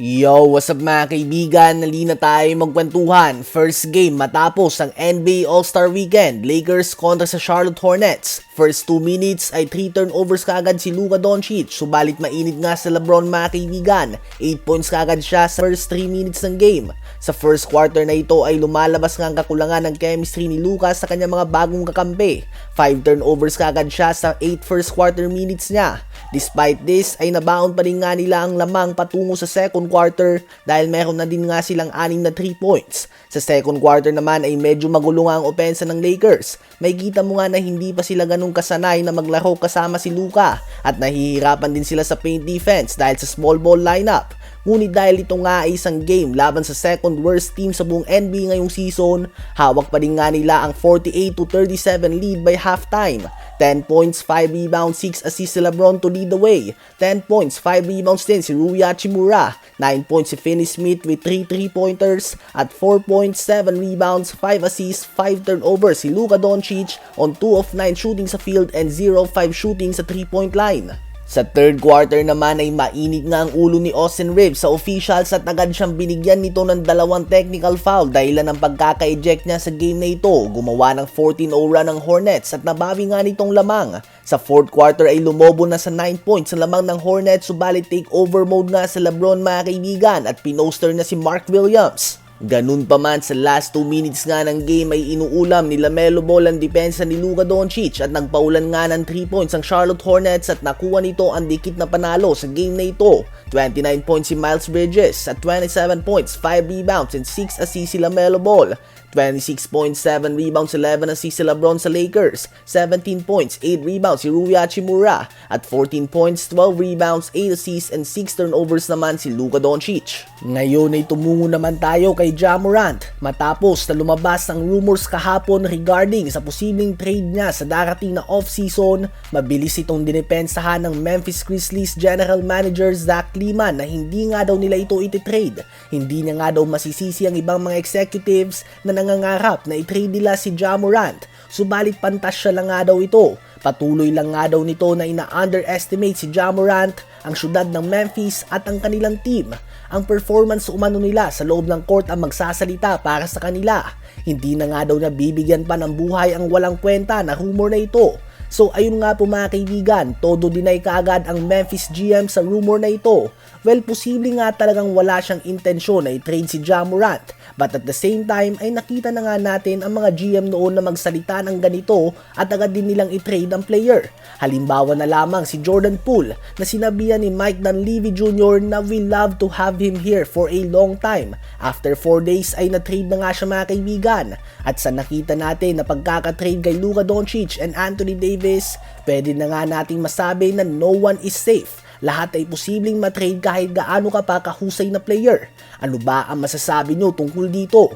Yo, what's up mga kaibigan? Nalina tayo magkwentuhan. First game matapos ang NBA All-Star Weekend, Lakers kontra sa Charlotte Hornets. First 2 minutes ay 3 turnovers kagad si Luka Doncic, subalit mainit nga sa Lebron mga kaibigan. 8 points kagad siya sa first 3 minutes ng game. Sa first quarter na ito ay lumalabas nga ang kakulangan ng chemistry ni Luka sa kanyang mga bagong kakampi. 5 turnovers kagad siya sa 8 first quarter minutes niya. Despite this ay nabaon pa rin nga nila ang lamang patungo sa second quarter dahil meron na din nga silang anim na 3 points. Sa second quarter naman ay medyo magulo nga ang opensa ng Lakers. May kita mo nga na hindi pa sila ganun kasanay na maglaro kasama si Luka at nahihirapan din sila sa paint defense dahil sa small ball lineup. Ngunit dahil ito nga ay isang game laban sa second worst team sa buong NBA ngayong season, hawak pa rin nga nila ang 48 to 37 lead by halftime. 10 points, 5 rebounds, 6 assists si Lebron to lead the way. 10 points, 5 rebounds din si Rui Hachimura. 9 points si Finney Smith with 3 3-pointers at 4 points, 7 rebounds, 5 assists, 5 turnovers si Luka Doncic on 2 of 9 shooting sa field and 0 of 5 shooting sa 3-point line. Sa third quarter naman ay mainit nga ang ulo ni Austin Reeves sa officials at agad siyang binigyan nito ng dalawang technical foul dahilan ng pagkaka-eject niya sa game na ito. Gumawa ng 14-0 run ng Hornets at nabawi nga nitong lamang. Sa fourth quarter ay lumobo na sa 9 points sa lamang ng Hornets subalit take over mode nga sa Lebron mga kaibigan at pinoster na si Mark Williams. Ganun pa man sa last 2 minutes nga ng game ay inuulam ni Lamelo Ball ang depensa ni Luka Doncic at nagpaulan nga ng 3 points ang Charlotte Hornets at nakuha nito ang dikit na panalo sa game na ito. 29 points si Miles Bridges at 27 points, 5 rebounds and 6 assists si Lamelo Ball. 26.7 rebounds, 11 assists si Lebron sa Lakers, 17 points, 8 rebounds si Rui Hachimura, at 14 points, 12 rebounds, 8 assists, and 6 turnovers naman si Luka Doncic. Ngayon ay tumungo naman tayo kay Ja Morant matapos na lumabas ang rumors kahapon regarding sa posibleng trade niya sa darating na off-season, mabilis itong dinepensahan ng Memphis Grizzlies General Manager Zach Liman na hindi nga daw nila ito ititrade. Hindi niya nga daw masisisi ang ibang mga executives na nangangarap na i-trade nila si Ja Morant. Subalit pantasya lang nga daw ito. Patuloy lang nga daw nito na ina-underestimate si Ja Morant, ang syudad ng Memphis at ang kanilang team. Ang performance umano nila sa loob ng court ang magsasalita para sa kanila. Hindi na nga daw nabibigyan pa ng buhay ang walang kwenta na rumor na ito. So ayun nga po mga kaibigan, todo dinay kaagad ang Memphis GM sa rumor na ito. Well, posible nga talagang wala siyang intensyon na i-trade si Ja Morant. But at the same time ay nakita na nga natin ang mga GM noon na magsalita ng ganito at agad din nilang i-trade ang player. Halimbawa na lamang si Jordan Poole na sinabihan ni Mike Dunleavy Jr. na we love to have him here for a long time. After 4 days ay na-trade na nga siya mga kaibigan. At sa nakita natin na pagkakatrade kay Luka Doncic and Anthony Davis, pwede na nga nating masabi na no one is safe lahat ay posibleng matrade kahit gaano ka pa kahusay na player. Ano ba ang masasabi nyo tungkol dito?